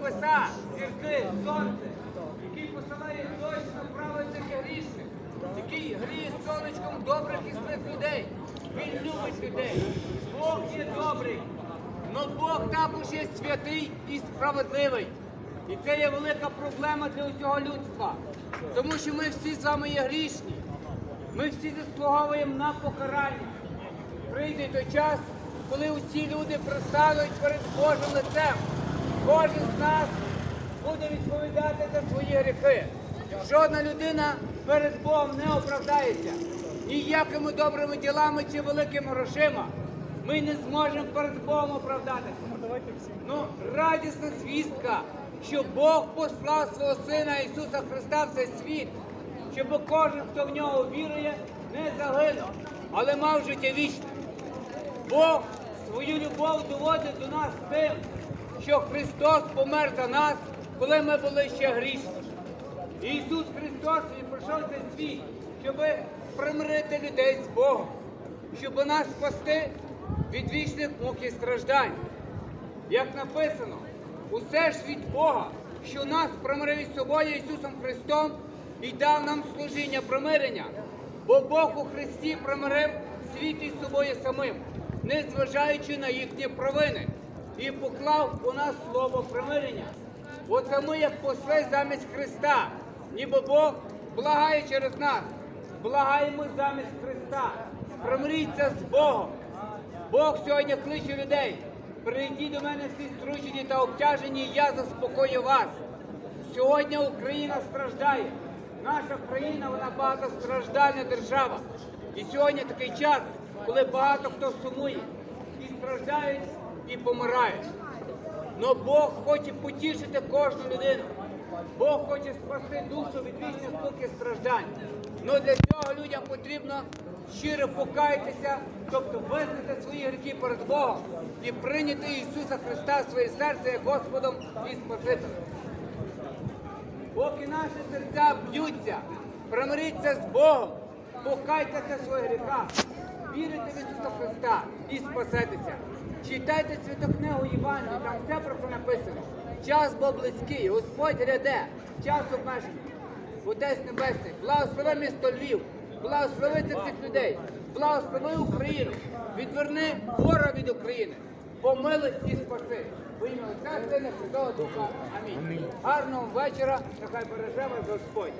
небеса, зірки, сонце, який посилає дощ на праведних грішних, який гріє сонечком добрих і злих людей. Він любить людей. Бог є добрий. Но Бог також є святий і справедливий. І це є велика проблема для усього людства. Тому що ми всі з вами є грішні. Ми всі заслуговуємо на покарання. Прийде той час, коли усі люди пристануть перед Божим лицем. Кожен з нас буде відповідати за свої гріхи. Жодна людина перед Богом не оправдається. Ніякими добрими ділами чи великими грошима. Ми не зможемо перед Богом оправдатися. Ну, радісна звістка, що Бог послав свого Сина Ісуса Христа в цей світ, щоб кожен, хто в нього вірує, не загинув, але мав життя вічне. Бог свою любов доводить до нас тим, що Христос помер за нас, коли ми були ще грішні. І Ісус Христос Він прийшов в цей світ, щоб примирити людей з Богом, щоб нас спасти від вічних мук і страждань. Як написано, усе ж від Бога, що нас примирив із собою Ісусом Христом і дав нам служіння примирення. Бо Бог у Христі примирив світ із собою самим, не зважаючи на їхні провини, і поклав у нас слово примирення. Оце ми, як посли замість Христа, ніби Бог благає через нас, благаємо замість Христа. Примиріться з Богом. Бог сьогодні кличе людей. Прийдіть до мене всі стручені та обтяжені, я заспокою вас. Сьогодні Україна страждає. Наша країна вона багатостраждальна держава. І сьогодні такий час, коли багато хто сумує і страждають, і помирають. Но Бог хоче потішити кожну людину. Бог хоче спасти душу від вічних і страждань. Но для цього людям потрібно щиро покаятися, тобто визнати свої гріхи перед Богом і прийняти Ісуса Христа в своє серце як Господом і Спасителем. Поки наші серця б'ються, примиріться з Богом, покайтеся своїх гріхах, Ісуса Христа і спасетеся. Читайте святу книгу Євангелія, там все про це написано. Час був близький, Господь ряде, час обмежений. Отець Небесний, благослови місто Львів, благослови цих всіх людей, благослови Україну, відверни ворога від України, помили і спаси. Во ім'я Отця, Сина, Святого Духа. Амінь. Гарного вечора, нехай береже вас Господь.